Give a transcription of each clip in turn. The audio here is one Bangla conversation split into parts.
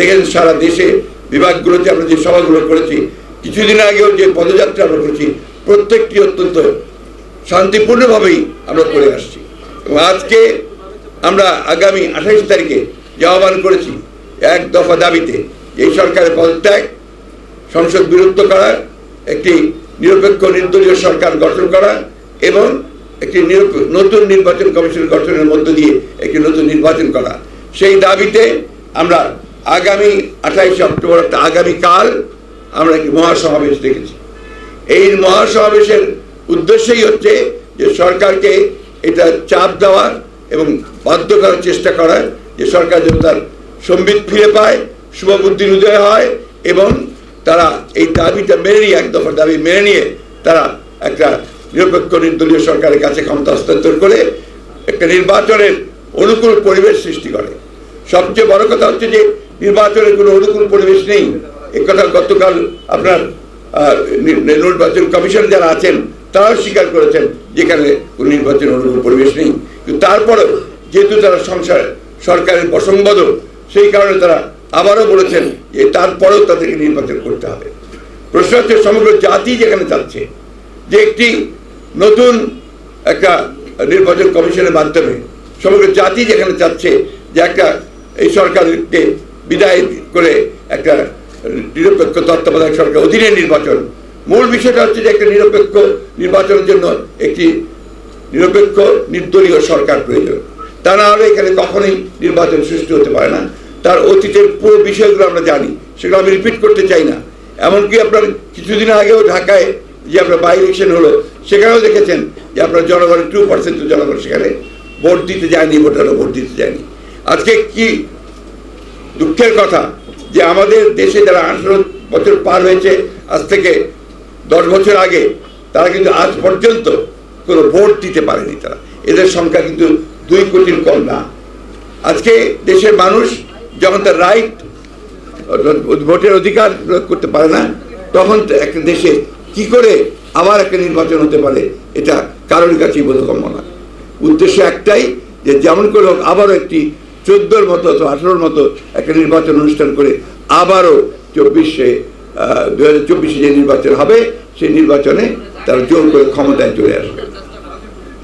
দেখেন সারা দেশে বিভাগগুলোতে আমরা যে সভাগুলো করেছি, কিছুদিন আগেও যে পদযাত্রা আমরা করেছি, প্রত্যেকটি অত্যন্ত শান্তিপূর্ণভাবেই আমরা করে আসছি। এবং আজকে আমরা আগামী আঠাইশ তারিখে যে আহ্বান করেছি, এক দফা দাবিতে এই সরকারের পদত্যাগ, সংসদ বিরুদ্ধ করা, একটি নিরপেক্ষ নির্দলীয় সরকার গঠন করা এবং একটি নতুন নির্বাচন কমিশন গঠনের মধ্য দিয়ে একটি নতুন নির্বাচন করা। সেই দাবিতে আমরা আগামী আঠাইশে অক্টোবর অর্থাৎ আগামীকাল আমরা একটি মহাসমাবেশ দেখেছি। এই মহাসমাবেশের উদ্দেশ্যই হচ্ছে যে সরকারকে এটা চাপ দেওয়ার এবং বাধ্য করার চেষ্টা করার, যে সরকার যেন তার সম্বিত ফিরে পায়, শুভবুদ্ধির উদয় হয় এবং তারা এই দাবিটা মেনে নিয়ে, এক দফার দাবি মেনে নিয়ে তারা একটা নিরপেক্ষ নির্দলীয় সরকারের কাছে ক্ষমতা হস্তান্তর করে একটা নির্বাচনের অনুকূল পরিবেশ সৃষ্টি করে। সবচেয়ে বড় কথা হচ্ছে যে নির্বাচনের কোনো অনুকূল পরিবেশ নেই। এ কথা গতকাল আপনার নির্বাচন কমিশন যারা আছেন, তারাও স্বীকার করেছেন যেখানে কোনো নির্বাচন অনুকূল পরিবেশ নেই। কিন্তু তারপরেও যেহেতু তারা সংসার, সরকারের প্রসংবদ সেই কারণে তারা আবারও বলেছেন যে তারপরেও তাদেরকে নির্বাচন করতে হবে। প্রশ্ন হচ্ছে সমগ্র জাতি যেখানে চাচ্ছে যে একটি নতুন একটা নির্বাচন কমিশনের মাধ্যমে সমগ্র জাতি যেখানে চাচ্ছে যে একটা এই সরকারকে বিদায় করে একটা নিরপেক্ষ তত্ত্বাবধায়ক সরকার অধীনে নির্বাচন। মূল বিষয়টা হচ্ছে যে একটা নিরপেক্ষ নির্বাচনের জন্য একটি নিরপেক্ষ, নির্দলীয় সরকার প্রয়োজন। তা না হলে এখানে কখনোই নির্বাচন সৃষ্টি হতে পারে না। তার অতীতের পুরো বিষয়গুলো আমরা জানি, সেগুলো আমি রিপিট করতে চাই না। এমনকি আপনার কিছুদিন আগেও ঢাকায় যে আপনার বাই ইলেকশন হলো, সেখানেও দেখেছেন যে আপনার জনগণের টু পার্সেন্ট জনগণ সেখানে ভোট দিতে যায়নি, ভোটারও ভোট দিতে যায়নি। আজকে কি দুঃখের কথা যে আমাদের দেশে যারা আঠারো বছর পার হয়েছে, আজ থেকে দশ বছর আগে, তারা কিন্তু আজ পর্যন্ত কোনো ভোট দিতে পারেনি তারা। এদের সংখ্যা কিন্তু দুই কোটির কম না। আজকে দেশের মানুষ যখন তার রাইট ভোটের অধিকার করতে পারে না, তখন একটা দেশে কি করে আবার একটা নির্বাচন হতে পারে, এটা কারোর কাছেই বোধগম্য না। উদ্দেশ্য একটাই যে যেমন করে হোক আবারও একটি চোদ্দোর মতো অথবা আঠারোর মতো একটা নির্বাচন অনুষ্ঠান করে আবারও চব্বিশে দু হাজার চব্বিশে যে নির্বাচন হবে, সেই নির্বাচনে তারা জোর করে ক্ষমতায় চলে আসবে।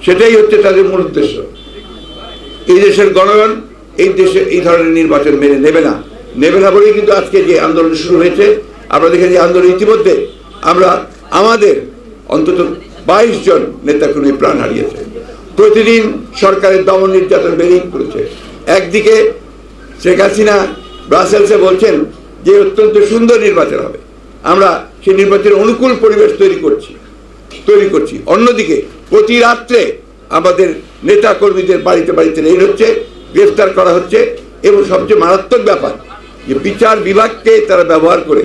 সেটাই হচ্ছে তাদের মূল উদ্দেশ্য। এই দেশের গণগণ এই দেশে এই ধরনের নির্বাচন মেনে নেবে না। নেবে না বলেই কিন্তু আজকে যে আন্দোলন শুরু হয়েছে, আমরা দেখেছি আন্দোলন ইতিমধ্যে আমরা আমাদের অন্তত বাইশ জন নেতা কর্মী প্রাণ হারিয়েছে। প্রতিদিন সরকারের দমন নির্যাতন বেড়েই করেছে একদিকে শেখ হাসিনা ব্রাসেলসে বলছেন যে অত্যন্ত সুন্দর নির্বাচন হবে। আমরা সেই নির্বাচনের অনুকূল পরিবেশ তৈরি করছি তৈরি করছি। অন্যদিকে প্রতি রাত্রে আমাদের নেতা কর্মীদের বাড়িতে বাড়িতে রেল হচ্ছে, গ্রেফতার করা হচ্ছে এবং সবচেয়ে মারাত্মক ব্যাপার যে বিচার বিভাগকে তারা ব্যবহার করে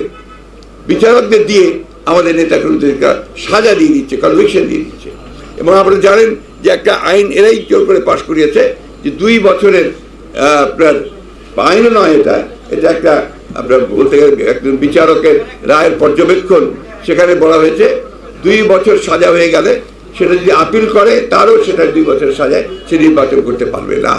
বিচারকদের দিয়ে আমাদের নেতা কর্মীদেরকে সাজা দিয়ে দিচ্ছে কনভিকশন দিয়ে দিচ্ছে। এবং আপনারা জানেন যে একটা আইন এরাই জোর করে পাশ করিয়েছে যে দুই বছরের আপনার আইনও নয় এটা। এটা একটা আপনার বলতে গেলে একজন বিচারকের রায়ের পর্যবেক্ষণ। সেখানে বলা হয়েছে দুই বছর সাজা হয়ে গেলে সেটা যদি আপিল করে, তারও সেটা দুই বছর সাজায়, সে নির্বাচন করতে পারবে না।